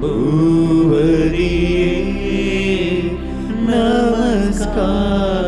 भूवरिये नमस्कार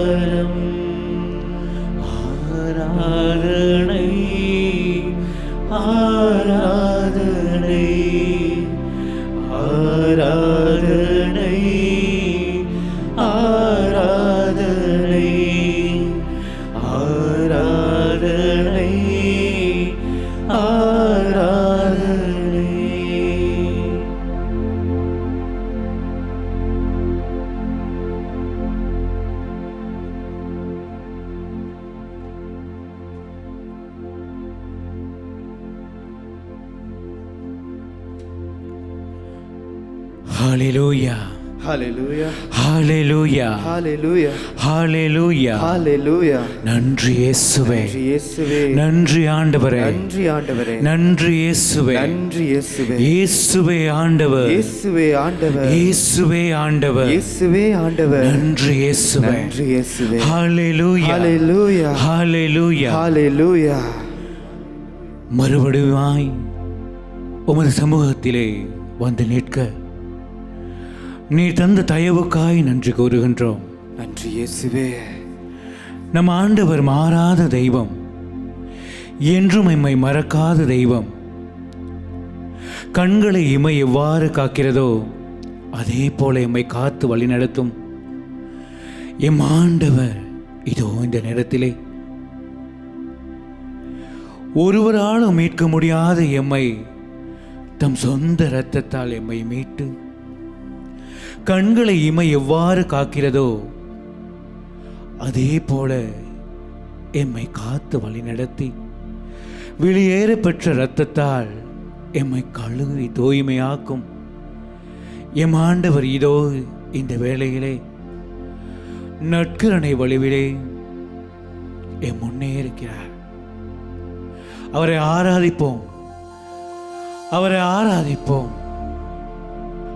இயேசுவே. நன்றி ஆண்டவரே. நன்றி ஆண்டவரே. நன்றி இயேசுவே. நன்றி இயேசுவே. இயேசுவே ஆண்டவர். இயேசுவே ஆண்டவர். இயேசுவே ஆண்டவர். இயேசுவே ஆண்டவர். நன்றி இயேசுவே. நன்றி இயேசுவே. ஹalleluya. Hallelujah. ஹalleluya. Hallelujah. மறுபடியுமாய் உமது சமூகத்திலே வந்து நிற்க. நீ தந்த தயவுக்காய் நன்றி கூறுகின்றோம். நன்றி இயேசுவே. நம் ஆண்டவர் மாறாத தெய்வம் என்றும் எம்மை மறக்காத தெய்வம். கண்களை இமை எவ்வாறு காக்கிறதோ அதே போல எம்மை காத்து வழிநடத்தும் எம் ஆண்டவர் இதோ இந்த நேரத்திலே. ஒருவராலும் மீட்க முடியாத எம்மை தம் சொந்த இரத்தத்தால் எம்மை மீட்டு. கண்களை இமை எவ்வாறு காக்கிறதோ அதே போல எம்மை காத்து வழிநடத்தி வெளியேற பெற்ற இரத்தத்தால் எம்மை கழுவி தூய்மையாக்கும். எம் ஆண்டவர் இதோ இந்த வேளையிலே நட்கரணை வழிவிலே என் முன்னே இருக்கிறார். அவரை ஆராதிப்போம். அவரை ஆராதிப்போம்.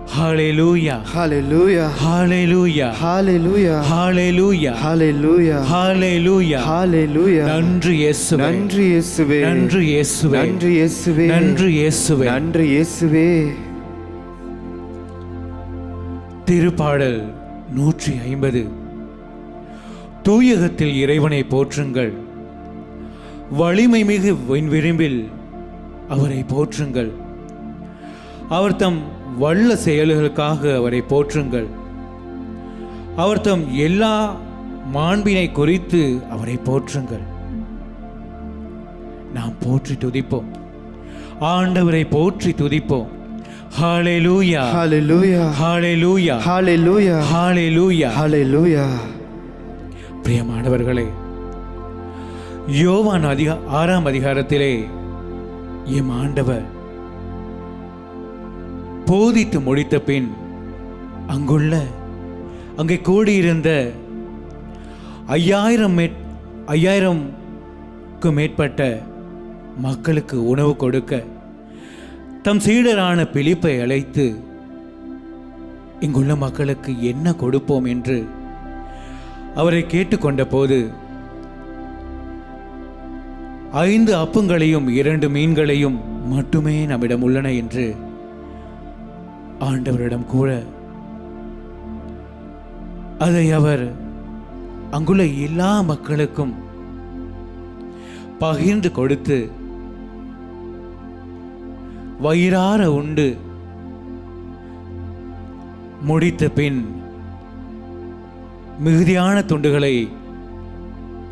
ஹalleluya Hallelujah. ஹalleluya Hallelujah. ஹalleluya Hallelujah. ஹalleluya Hallelujah. நன்றி இயேசுவே நன்றி இயேசுவே நன்றி இயேசுவே நன்றி இயேசுவே நன்றி இயேசுவே நன்றி இயேசுவே திருப்பாடல் நூற்றி ஐம்பது தூயகத்தில் இறைவனை போற்றுங்கள். வலிமை மிகு விண் விளிம்பில் அவரை போற்றுங்கள். அவர் தம் வல்ல செயல்களுக்காக அவரை போற்றுங்கள். அவர் தம் எல்லா மாண்பினை குறித்து அவரை போற்றுங்கள். நாம் போற்றி துதிப்போம். ஆண்டவரை போற்றி துதிப்போம். ஹalleluya Hallelujah. ஹalleluya Hallelujah. ஹalleluya Hallelujah. பிரியமானவர்களே யோவான் அதிக ஆறாம் அதிகாரத்திலே எம் ஆண்டவர் போதித்து முடித்த பின் அங்குள்ள அங்கே கூடியிருந்த ஐயாயிரம் மேற் ஐயாயிரம்க்கு மேற்பட்ட மக்களுக்கு உணவு கொடுக்க தம் சீடரான பிலிப்பை அழைத்து இங்குள்ள மக்களுக்கு என்ன கொடுப்போம் என்று அவரை கேட்டுக்கொண்ட போது ஐந்து அப்பங்களையும் இரண்டு மீன்களையும் மட்டுமே நம்மிடம் உள்ளன என்று ஆண்டவரிடம் கூட. அதை அவர் அங்குள்ள எல்லா மக்களுக்கும் பகிர்ந்து கொடுத்து வயிறார உண்டு முடித்த பின் மிகுதியான துண்டுகளை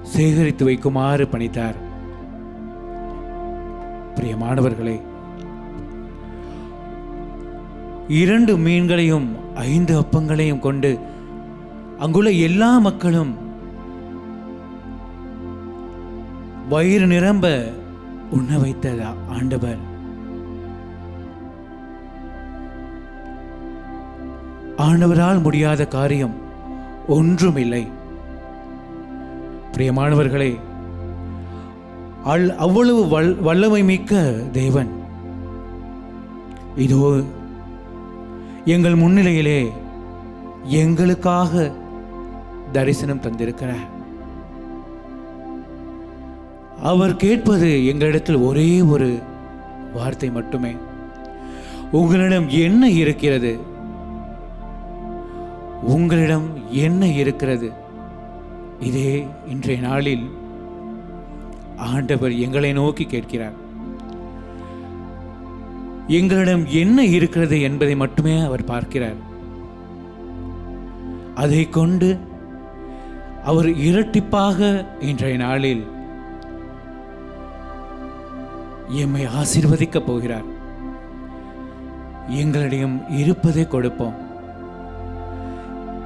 சேகரித்து வைக்குமாறு பணித்தார். பிரியமானவர்களே இரண்டு மீன்களையும் ஐந்து அப்பங்களையும் கொண்டு அங்குள்ள எல்லா மக்களும் வயிறு நிரம்ப உண்ண வைத்த ஆண்டவர். ஆண்டவரால் முடியாத காரியம் ஒன்றுமில்லை. பிரியமானவர்களே அல் அவ்வளவு வல் வல்லமை மிக்க தேவன். இதோ எங்கள் முன்னிலையிலே எங்களுக்காக தரிசனம் தந்திருக்கிறார். அவர் கேட்பது எங்களிடத்தில் ஒரே ஒரு வார்த்தை மட்டுமே. உங்களிடம் என்ன இருக்கிறது? உங்களிடம் என்ன இருக்கிறது? இதே இன்றைய நாளில் ஆண்டவர் எங்களை நோக்கி கேட்கிறார். எங்களிடம் என்ன இருக்கிறது என்பதை மட்டுமே அவர் பார்க்கிறார். அதை கொண்டு அவர் இரட்டிப்பாக இன்றைய நாளில் எம்மை ஆசிர்வதிக்கப் போகிறார். எங்களிடம் இருப்பதை கொடுப்போம்.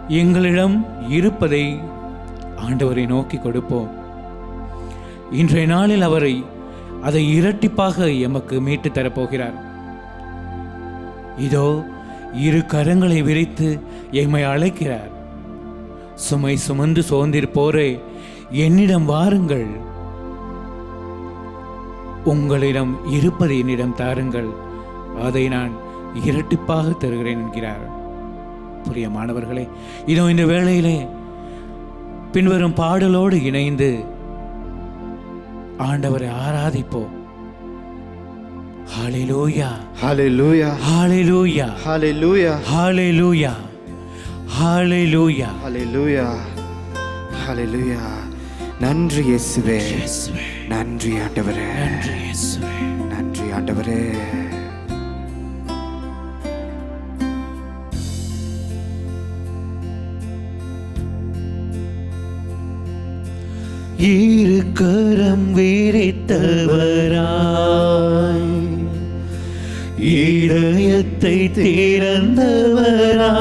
எங்களிடம் இருப்பதை ஆண்டவரை நோக்கி கொடுப்போம். இன்றைய நாளில் அவரை அதை இரட்டிப்பாக எமக்கு மீட்டு தரப்போகிறார். இதோ இரு கரங்களை விரித்து எம்மை அழைக்கிறார். சுமை சுமந்து சோர்ந்திருப்போரே என்னிடம் வாருங்கள். உங்களிடம் இருப்பதை என்னிடம் தாருங்கள். அதை நான் இரட்டிப்பாக தருகிறேன் என்கிறார். பிரியமானவர்களே இதோ இந்த வேளையிலே பின்வரும் பாடலோடு இணைந்து ஆண்டவரை ஆராதிப்போம். ஹalleluya Hallelujah. ஹalleluya Hallelujah. ஹalleluya ஹalleluya Hallelujah. Hallelujah. நன்றி இயேசுவே நன்றி ஆண்டவரே நன்றி இயேசுவே நன்றி ஆண்டவரே இரு கரம் விரித்தவராய் திறந்தவரா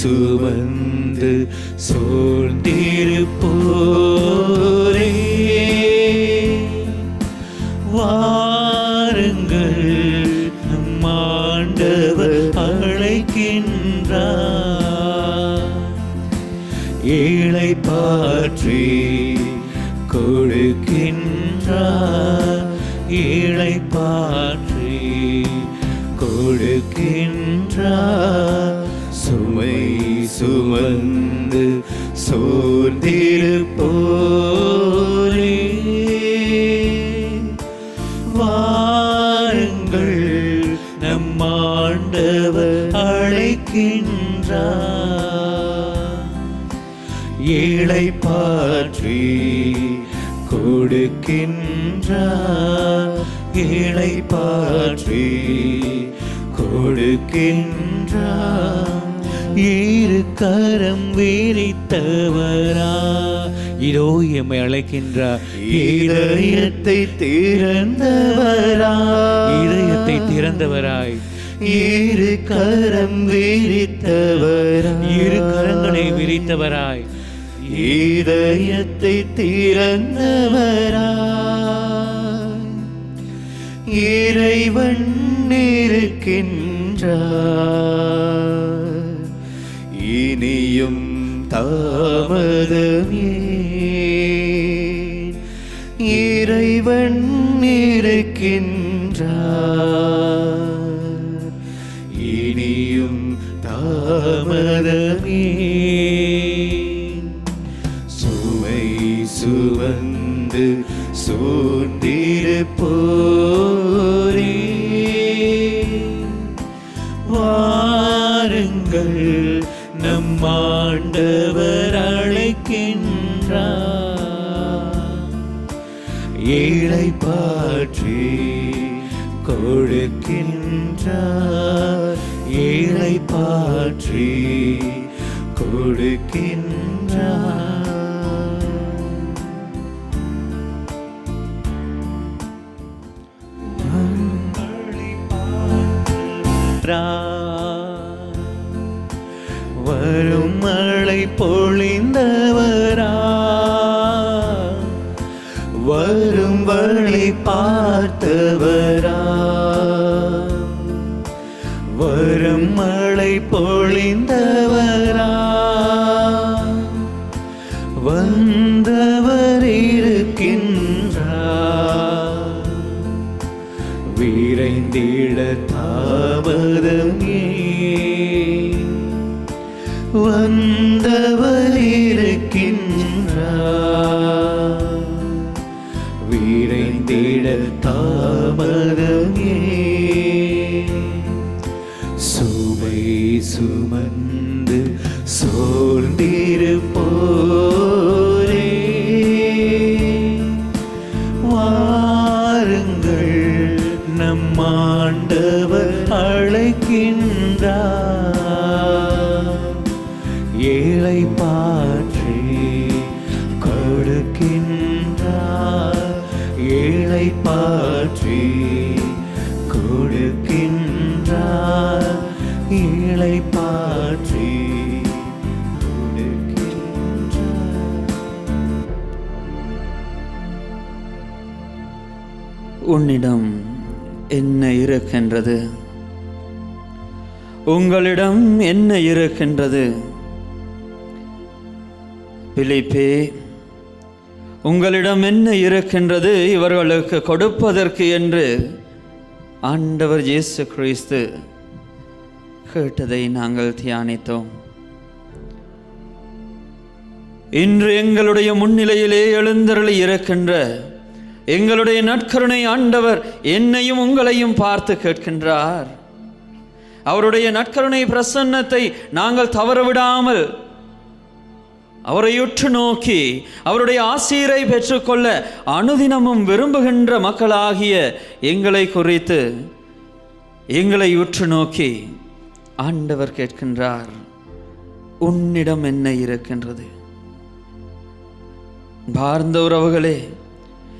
சுமந்து சோர்ந்திருப்போரே கொடுக்கின்றார் ஏழை பாற்றி கொடுக்கின்றார் இரு கரம் விரித்தவரா. இதோ எம்மை அழைக்கின்றார் இதயத்தை திறந்தவரா. இதயத்தை திறந்தவராய். இரு கரம் விரித்தவரா. இரு கரங்களை விரித்தவராய் இதயத்தை திறந்தவரா இறைவன் இருக்கின்றார். இனியும் தாமதமே. இறைவன் இருக்கின்றார். இனியும் தாமதமே. சூழ்ந்திருப்போரே வாருங்கள் நம் ஆண்டவர் அழைக்கின்றார். ஏழை பாற்றி கொடுக்கின்றார். ஏழை பாற்றி പൊളി கீழை பாற்றி உன்னிடம் என்ன இருக்கின்றது? உங்களிடம் என்ன இருக்கின்றது? பிலிப்பே உங்களிடம் என்ன இருக்கின்றது? இவர்களுக்கு கொடுப்பதற்கு என்று ஆண்டவர் இயேசு கிறிஸ்து கேட்டதை நாங்கள் தியானித்தோம். இன்று எங்களுடைய முன்னிலையிலே எழுந்தருளி இருக்கின்ற எங்களுடைய நற்கருணை ஆண்டவர் என்னையும் உங்களையும் பார்த்து கேட்கின்றார். அவருடைய நற்கருணை பிரசன்னத்தை நாங்கள் தவறவிடாமல் அவரை உற்று நோக்கி அவருடைய ஆசீரை பெற்றுக்கொள்ள அனுதினமும் விரும்புகின்ற மக்களாகிய எங்களை குறித்து எங்களை உற்று நோக்கி ஆண்டவர் கேட்கின்றார் உன்னிடம் என்ன இருக்கின்றது? பார்ந்த உறவுகளே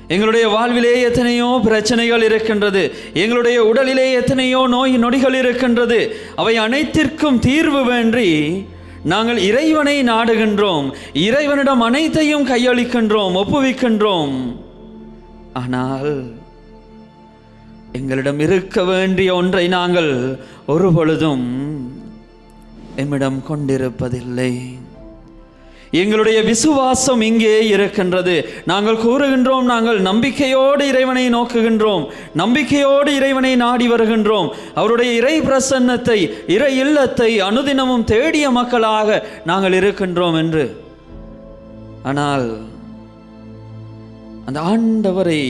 எங்களுடைய வாழ்விலே எத்தனையோ பிரச்சனைகள் இருக்கின்றது எங்களுடைய உடலிலே எத்தனையோ நோய் நொடிகள் இருக்கின்றது அவை அனைத்திற்கும் தீர்வு வேண்டி நாங்கள் இறைவனை நாடுகின்றோம் இறைவனிடம் அனைத்தையும் கையளிக்கின்றோம் ஒப்புவிக்கின்றோம். ஆனால் எங்களிடம் இருக்க வேண்டிய ஒன்றை நாங்கள் ஒரு பொழுதும் எம்மிடம் கொண்டிருப்பதில்லை. எங்களுடைய விசுவாசம் இங்கே இருக்கின்றது. நாங்கள் கூறுகின்றோம் நாங்கள் நம்பிக்கையோடு இறைவனை நோக்குகின்றோம். நம்பிக்கையோடு இறைவனை நாடி வருகின்றோம். அவருடைய இறை பிரசன்னத்தை இறை இல்லத்தை அனுதினமும் தேடிய மக்களாக நாங்கள் இருக்கின்றோம் என்று. ஆனால் அந்த ஆண்டவரை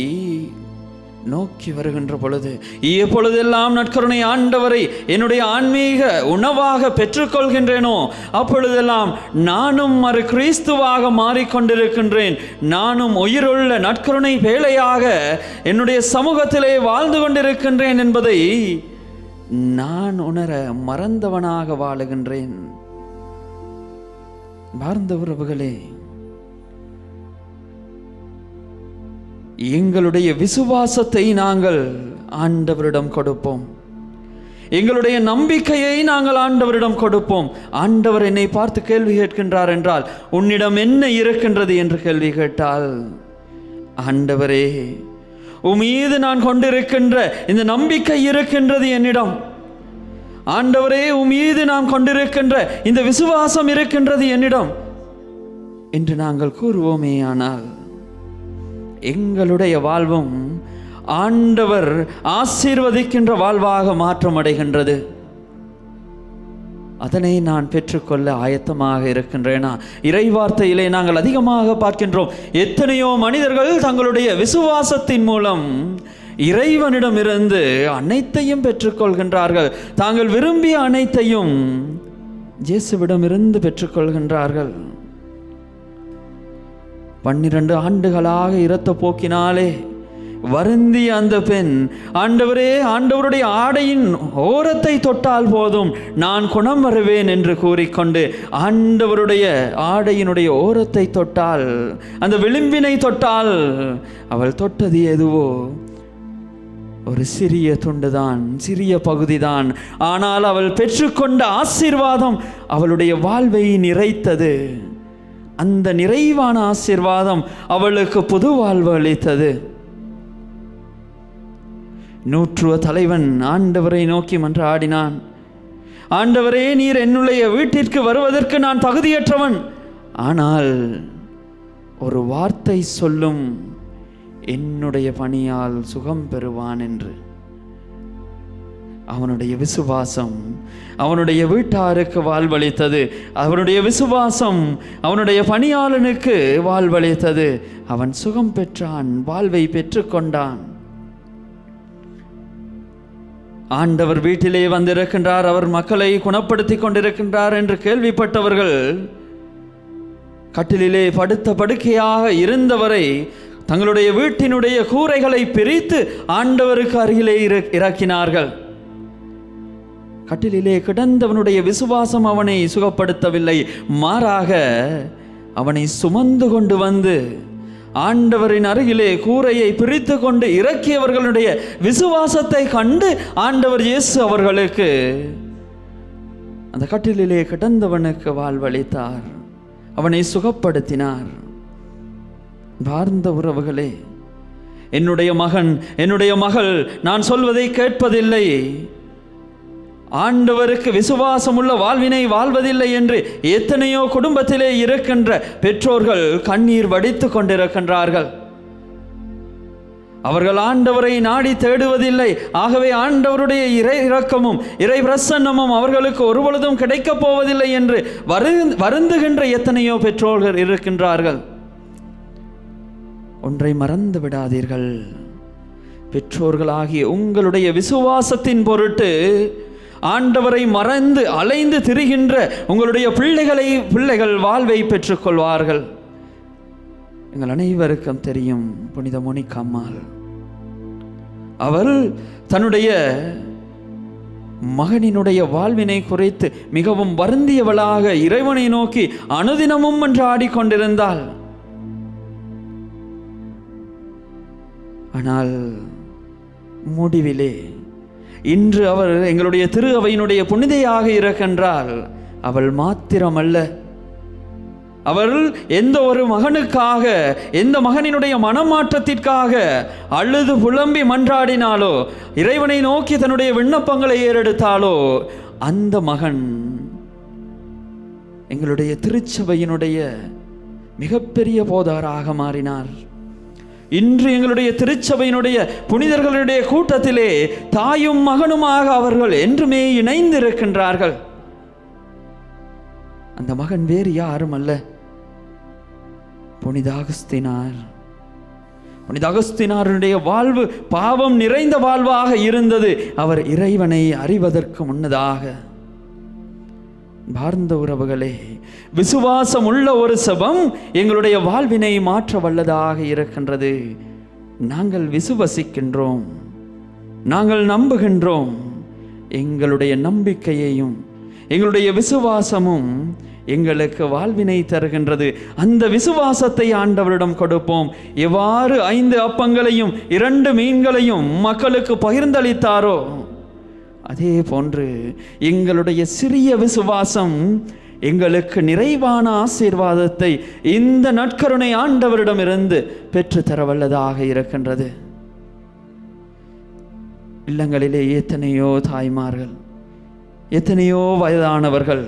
நோக்கி வருகின்ற பொழுது எப்பொழுதெல்லாம் நற்கருணை ஆண்டவரை என்னுடைய ஆன்மீக உணவாக பெற்றுக்கொள்கின்றேனோ அப்பொழுதெல்லாம் நானும் மறு கிறிஸ்துவாக மாறிக்கொண்டிருக்கின்றேன். நானும் உயிருள்ள நற்கருணை வேலையாக என்னுடைய சமூகத்திலே வாழ்ந்து கொண்டிருக்கின்றேன் என்பதை நான் உணர மறந்தவனாக வாழுகின்றேன். பார்ந்த உறவுகளே எங்களுடைய விசுவாசத்தை நாங்கள் ஆண்டவரிடம் கொடுப்போம். எங்களுடைய நம்பிக்கையை நாங்கள் ஆண்டவரிடம் கொடுப்போம். ஆண்டவர் என்னை பார்த்து கேள்வி கேட்கின்றார் என்றால் உன்னிடம் என்ன இருக்கின்றது? என்று கேள்வி கேட்டால் ஆண்டவரே உமீது நான் கொண்டிருக்கின்ற இந்த நம்பிக்கை இருக்கின்றது என்னிடம். ஆண்டவரே உமீது நான் கொண்டிருக்கின்ற இந்த விசுவாசம் இருக்கின்றது என்னிடம். என்று நாங்கள் கூறுவோமே ஆனால் எங்களுடைய வாழ்வும் ஆண்டவர் ஆசீர்வதிக்கின்ற வாழ்வாக மாற்றமடைகின்றது அதனை நான் பெற்றுக்கொள்ள ஆயத்தமாக இருக்கின்றேனா? இறைவார்த்தையிலே நாங்கள் அதிகமாக பார்க்கின்றோம். எத்தனையோ மனிதர்கள் தங்களுடைய விசுவாசத்தின் மூலம் இறைவனிடமிருந்து அனைத்தையும் பெற்றுக்கொள்கின்றார்கள். தாங்கள் விரும்பிய அனைத்தையும் இயேசுவிடமிருந்து பெற்றுக்கொள்கின்றார்கள். பன்னிரண்டு ஆண்டுகளாக இரத்த போக்கினாலே வருந்திய அந்த பெண் ஆண்டவரே ஆண்டவருடைய ஆடையின் ஓரத்தை தொட்டால் போதும் நான் குணம் வருவேன் என்று கூறிக்கொண்டு ஆண்டவருடைய ஆடையினுடைய ஓரத்தை தொட்டால் அந்த விளிம்பினை தொட்டால் அவள் தொட்டது எதுவோ? ஒரு சிறிய துண்டுதான் சிறிய பகுதிதான். ஆனால் அவள் பெற்றுக்கொண்ட ஆசீர்வாதம் அவளுடைய வாழ்வை நிறைத்தது. அந்த நிறைவான ஆசீர்வாதம் அவளுக்கு புது வாழ்வு அளித்தது. நூற்றுவ தலைவன் ஆண்டவரை நோக்கி மன்றாடினான் ஆண்டவரே நீர் என்னுடைய வீட்டிற்கு வருவதற்கு நான் தகுதியற்றவன். ஆனால் ஒரு வார்த்தை சொல்லும் என்னுடைய பணியால் சுகம் பெறுவான் என்று. அவனுடைய விசுவாசம் அவனுடைய வீட்டாருக்கு வாழ்வளித்தது. அவனுடைய விசுவாசம் அவனுடைய பணியாளனுக்கு வாழ்வளித்தது. அவன் சுகம் பெற்றான் வாழ்வை பெற்றுக்கொண்டான். ஆண்டவர் வீட்டிலே வந்திருக்கின்றார் அவர் மக்களை குணப்படுத்தி கொண்டிருக்கின்றார் என்று கேள்விப்பட்டவர்கள் கட்டிலிலே படுத்த படுக்கையாக இருந்தவரை தங்களுடைய வீட்டினுடைய கூரைகளை பிரித்து ஆண்டவருக்கு அருகிலே இற- இறக்கினார்கள். கட்டிலிலே கிடந்தவனுடைய விசுவாசம் அவனை சுகப்படுத்தவில்லை. மாறாக அவனை சுமந்து கொண்டு வந்து ஆண்டவரின் அருகிலே கூரையை பிரித்து கொண்டு இறக்கியவர்களுடைய விசுவாசத்தை கண்டு ஆண்டவர் இயேசு அவர்களுக்கு அந்த கட்டிலிலே கிடந்தவனுக்கு வாழ்வளித்தார். அவனை சுகப்படுத்தினார். பார்ந்த உறவுகளே என்னுடைய மகன் என்னுடைய மகள் நான் சொல்வதை கேட்பதில்லை. ஆண்டவருக்கு விசுவாசமுள்ள வாழ்வினை வாழ்வதில்லை என்று எத்தனையோ குடும்பத்திலே இருக்கின்ற பெற்றோர்கள் கண்ணீர் வடித்து கொண்டிருக்கின்றார்கள். அவர்கள் ஆண்டவரை நாடி தேடுவதில்லை. ஆகவே ஆண்டவருடைய இறை இரக்கமும் இறை பிரசன்னமும் அவர்களுக்கு ஒருபொழுதும் கிடைக்கப் போவதில்லை என்று வரு வருந்துகின்ற எத்தனையோ பெற்றோர்கள் இருக்கின்றார்கள். ஒன்றை மறந்து விடாதீர்கள். பெற்றோர்களாகிய உங்களுடைய விசுவாசத்தின் பொருட்டு ஆண்டவரை மறந்து அலைந்து திரிகின்ற உங்களுடைய பிள்ளைகளை பிள்ளைகள் வாழ்வை பெற்றுக்கொள்வார்கள். எங்கள் அனைவருக்கும் தெரியும் புனித மோனிகா அவள் தன்னுடைய மகனினுடைய வாழ்வினை குறைத்து மிகவும் வருந்தியவளாக இறைவனை நோக்கி அனுதினமும் என்று ஆடிக்கொண்டிருந்தாள். ஆனால் முடிவிலே இன்று அவர் எங்களுடைய திரு அவையினுடைய புனிதையாக இருக்கின்றால் அவள் மாத்திரமல்ல. அவள் எந்த ஒரு மகனுக்காக எந்த மகனினுடைய மனமாற்றத்திற்காக அழுது புலம்பி மன்றாடினாலோ இறைவனை நோக்கி தன்னுடைய விண்ணப்பங்களை ஏறெடுத்தாலோ அந்த மகன் எங்களுடைய திருச்சபையினுடைய மிகப்பெரிய போதாராக மாறினார். இன்று எங்களுடைய திருச்சபையினுடைய புனிதர்களுடைய கூட்டத்திலே தாயும் மகனுமாக அவர்கள் என்றுமே இணைந்திருக்கின்றார்கள். அந்த மகன் வேறு யாரும் அல்ல. புனித அகஸ்தினார் புனித அகஸ்தினாருடைய வாழ்வு பாவம் நிறைந்த வாழ்வாக இருந்தது. அவர் இறைவனை அறிவதற்கு முன்னதாக. பார்ந்த உறவுகளே விசுவாசம் உள்ள ஒரு சபம் எங்களுடைய வாழ்வினை மாற்ற வல்லதாக இருக்கின்றது. நாங்கள் விசுவசிக்கின்றோம். நாங்கள் நம்புகின்றோம். எங்களுடைய நம்பிக்கையையும் எங்களுடைய விசுவாசமும் எங்களுக்கு வாழ்வினை தருகின்றது. அந்த விசுவாசத்தை ஆண்டவரிடம் கொடுப்போம். எவ்வாறு ஐந்து அப்பங்களையும் இரண்டு மீன்களையும் மக்களுக்கு பகிர்ந்தளித்தாரோ அதே போன்று எங்களுடைய சிறிய விசுவாசம் எங்களுக்கு நிறைவான ஆசீர்வாதத்தை இந்த நற்கருணை ஆண்டவரிடமிருந்து பெற்றுத்தர வல்லதாக இருக்கின்றது. இல்லங்களிலே எத்தனையோ தாய்மார்கள் எத்தனையோ வயதானவர்கள்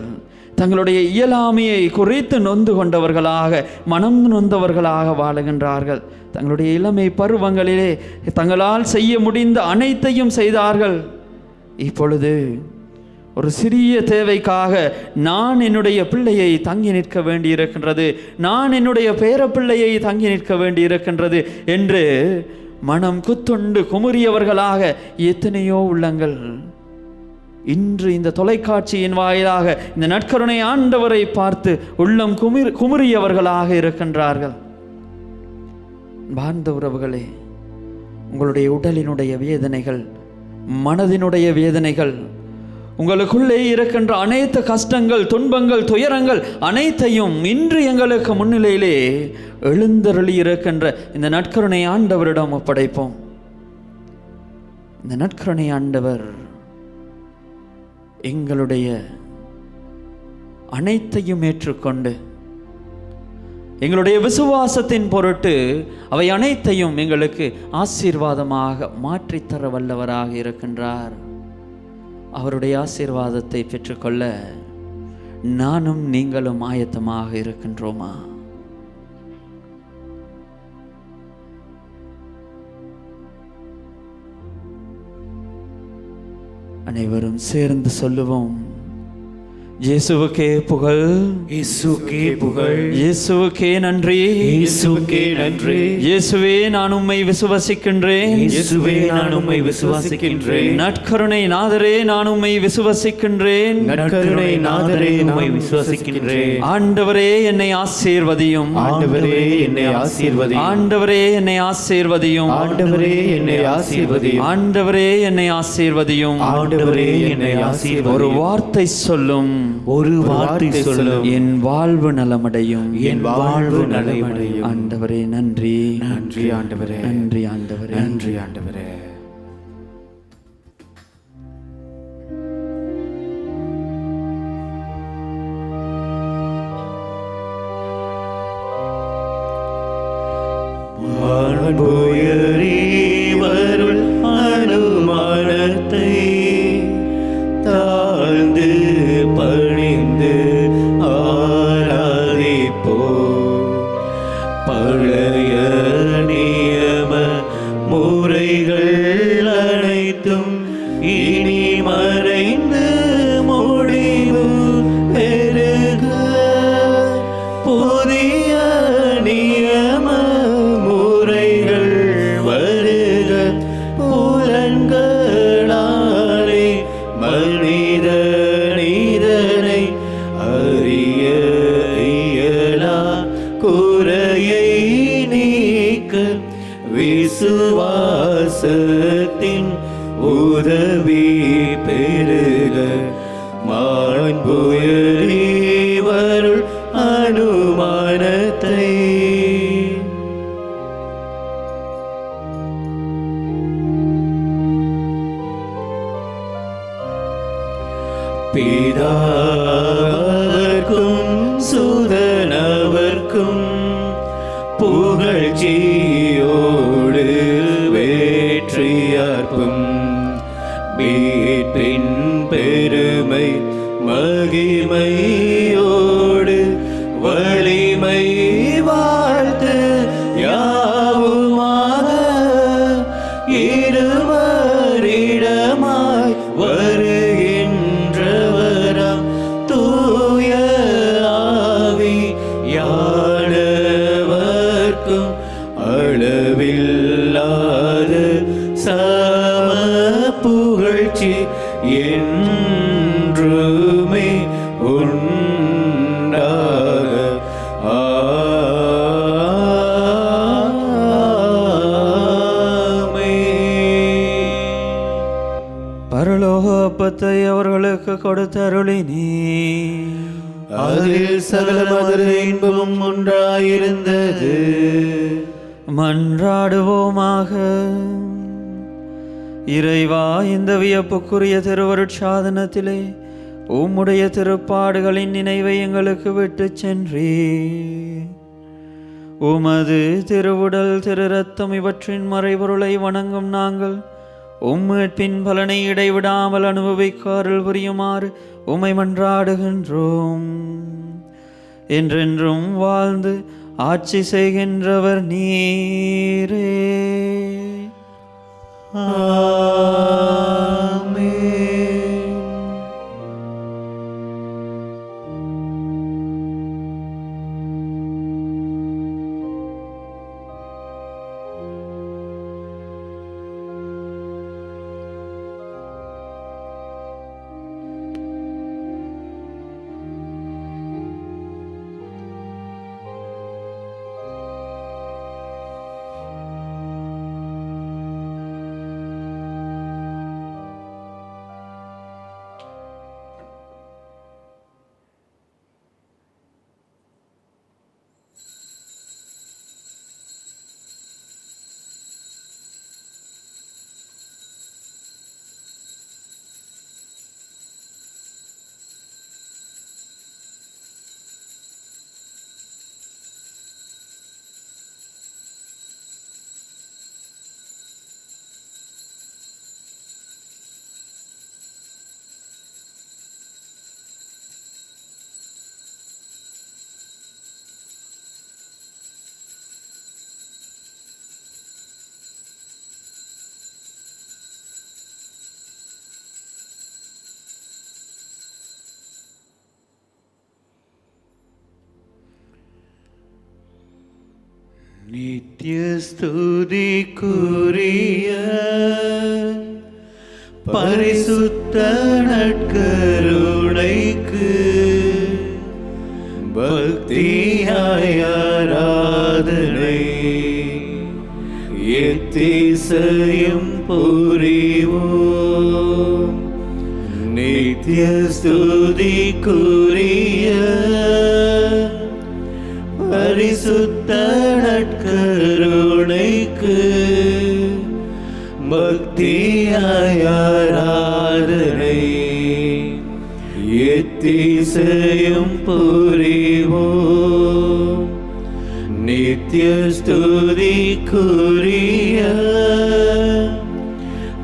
தங்களுடைய இயலாமையை குறித்து நொந்து கொண்டவர்களாக மனம் நொந்தவர்களாக வாழுகின்றார்கள். தங்களுடைய இளமை பருவங்களிலே தங்களால் செய்ய முடிந்த அனைத்தையும் செய்தார்கள். இப்பொழுது ஒரு சிறிய தேவைக்காக நான் என்னுடைய பிள்ளையை தங்கி நிற்க வேண்டியிருக்கின்றது நான் என்னுடைய பேரப்பிள்ளையை தங்கி நிற்க வேண்டியிருக்கின்றது என்று மனம் குத்துண்டு குமுறியவர்களாக எத்தனையோ உள்ளங்கள். இன்று இந்த தொலைக்காட்சியின் வாயிலாக இந்த நற்கருணை ஆண்டவரை பார்த்து உள்ளம் குமிர் குமுறியவர்களாக இருக்கின்றார்கள். பார்ந்த உறவுகளே உங்களுடைய உடலினுடைய வேதனைகள் மனதினுடைய வேதனைகள் உங்களுக்குள்ளே இருக்கின்ற அனைத்து கஷ்டங்கள் துன்பங்கள் துயரங்கள் அனைத்தையும் இன்று எங்களுக்கு முன்னிலையிலே எழுந்தருளி இருக்கின்ற இந்த நற்கருணை ஆண்டவரிடம் ஒப்படைப்போம். இந்த நற்கருணை ஆண்டவர் எங்களுடைய அனைத்தையும் ஏற்றுக்கொண்டு எங்களுடைய விசுவாசத்தின் பொருட்டு அவை அனைத்தையும் எங்களுக்கு ஆசீர்வாதமாக மாற்றித்தர வல்லவராக இருக்கின்றார். அவருடைய ஆசீர்வாதத்தை பெற்றுக்கொள்ள நானும் நீங்களும் ஆயத்தமாக இருக்கின்றோமா? அனைவரும் சேர்ந்து சொல்லுவோம் இயேசுவுக்கே புகழ். இயேசுக்கே புகழ். இயேசுவுக்கே நன்றி. இயேசுக்கே நன்றி. இயேசுவே நான் உம்மை விசுவசிக்கின்றேன். இயேசுவே நான் உம்மை விசுவாசிக்கின்றேன். நற்கருணை நாதரே நான் உம்மை விசுவசிக்கின்றேன். நற்கருணை நாதரே உம்மை விசுவாசிக்கின்றேன். ஆண்டவரே என்னை ஆசீர்வதியும். ஆண்டவரே என்னை ஆசீர்வதி ஆண்டவரே என்னை ஆசீர்வதியும். ஆண்டவரே என்னை ஆசீர்வதி ஆண்டவரே என்னை ஆசீர்வதியும். ஆண்டவரே என்னை ஆசீர்வதி ஒரு வார்த்தை சொல்லும். ஒரு வார்த்தை சொல்லும். என் வாழ்வு நலமடையும். என் வாழ்வு நலமடையும். ஆண்டவரே நன்றி. நன்றி ஆண்டவரே. நன்றி ஆண்டவரே. நன்றி ஆண்டவரே. പീഡാ கொடுத்தருளினீ. அதில் சகல மதுர இன்பமும் உண்டாயிருந்தது மன்றாடுவோமாக. இறைவா இந்த வியப்புக்குரிய திருவருட்சாதனத்திலே உம்முடைய திருப்பாடுகளின் நினைவை எங்களுக்கு விட்டுச் சென்றீ உமது திருவுடல் திரு ரத்தம் இவற்றின் மறைபொருளை வணங்கும் நாங்கள் உம்மீட்பின் பலனை இடைவிடாமல் அனுபவிக்க அருள் புரியுமாறு உமை மன்றாடுகின்றோம். என்றென்றும் வாழ்ந்து ஆட்சி செய்கின்றவர் நீரே. ஆ. நித்திய ஸ்துதிக்குரிய பரிசுத்த நட்கருணைக்கு பக்தியாயாராதனை எத்திசையும் புரிவோ நித்திய பக்தியாய் ஆராதனை எத்திசையும் புரிவோம் நித்திய ஸ்துதிக்குரிய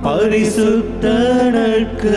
பரிசுத்த நற்கருணைக்கு